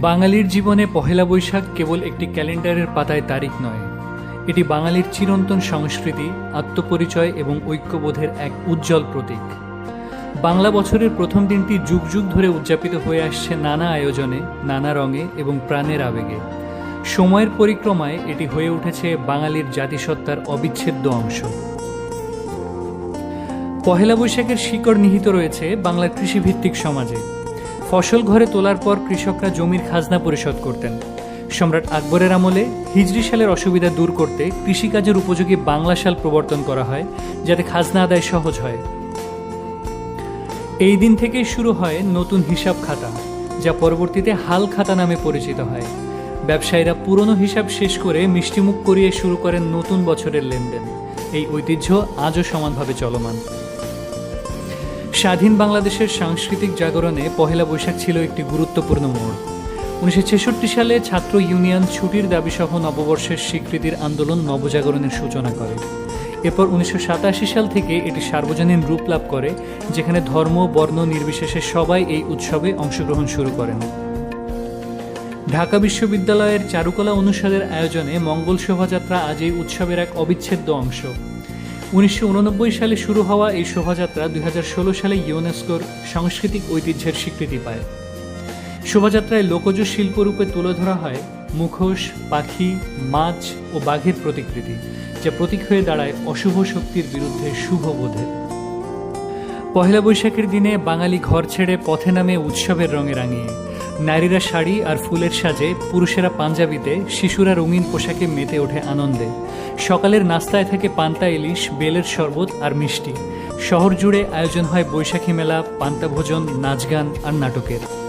বাঙালির জীবনে পহেলা বৈশাখ কেবল একটি ক্যালেন্ডারের পাতায় তারিখ নয়। এটি বাঙালির চিরন্তন সংস্কৃতি, আত্মপরিচয় এবং ঐক্যবোধের এক উজ্জ্বল প্রতীক। বাংলা বছরের প্রথম দিনটি যুগ যুগ ধরে উদযাপিত হয়ে আসছে নানা আয়োজনে, নানা রঙে এবং প্রাণের আবেগে। সময়ের পরিক্রমায় এটি হয়ে উঠেছে বাঙালির জাতিসত্তার অবিচ্ছেদ্য অংশ। পহেলা বৈশাখের শিকড় নিহিত রয়েছে বাংলার কৃষিভিত্তিক সমাজে। ফসল ঘরে তোলার পর কৃষকরা জমির খাজনা পরিশোধ করতেন। সম্রাট আকবরের আমলে হিজরি সালের অসুবিধা দূর করতে কৃষিকাজের উপযোগী বাংলা সাল প্রবর্তন করা হয়, যাতে খাজনা আদায় সহজ হয়। এই দিন থেকেই শুরু হয় নতুন হিসাব খাতা, যা পরবর্তীতে হাল খাতা নামে পরিচিত হয়। ব্যবসায়ীরা পুরনো হিসাব শেষ করে মিষ্টিমুখ করিয়ে শুরু করেন নতুন বছরের লেনদেন। এই ঐতিহ্য আজও সমানভাবে চলমান। স্বাধীন বাংলাদেশের সাংস্কৃতিক জাগরণে পহেলা বৈশাখ ছিল একটি গুরুত্বপূর্ণ মোড়। উনিশশো ছেষট্টি সালে ছাত্র ইউনিয়ন ছুটির দাবিসহ নববর্ষের স্বীকৃতির আন্দোলন নবজাগরণের সূচনা করে। এরপর উনিশশো সাতাশি সাল থেকে এটি সার্বজনীন রূপ লাভ করে, যেখানে ধর্ম, বর্ণ নির্বিশেষে সবাই এই উৎসবে অংশগ্রহণ শুরু করেন। ঢাকা বিশ্ববিদ্যালয়ের চারুকলা অনুষদের আয়োজনে মঙ্গল শোভাযাত্রা আজ এই উৎসবের এক অবিচ্ছেদ্য অংশ। উনিশশো উননব্বই সালে শুরু হওয়া এই শোভাযাত্রা দুই হাজার ষোলো সালে ইউনেস্কোর সাংস্কৃতিক ঐতিহ্যের স্বীকৃতি পায়। শোভাযাত্রায় লোকজ শিল্পরূপে তুলে ধরা হয় মুখোশ, পাখি, মাছ ও বাঘের প্রতিকৃতি, যা প্রতীক হয়ে দাঁড়ায় অশুভ শক্তির বিরুদ্ধে শুভ বোধের পহেলা বৈশাখের দিনে বাঙালি ঘর ছেড়ে পথে নামে উৎসবের রঙে রাঙিয়ে। নারীরা শাড়ি আর ফুলের সাজে পুরুষেরা পাঞ্জাবিতে, শিশুরা রঙিন পোশাকে মেতে ওঠে আনন্দে। সকালের নাস্তায় থাকে পান্তা ইলিশ, বেলের শরবত আর মিষ্টি। শহর জুড়ে আয়োজন হয় বৈশাখী মেলা, পান্তা ভোজন, নাচ গান আর নাটকের।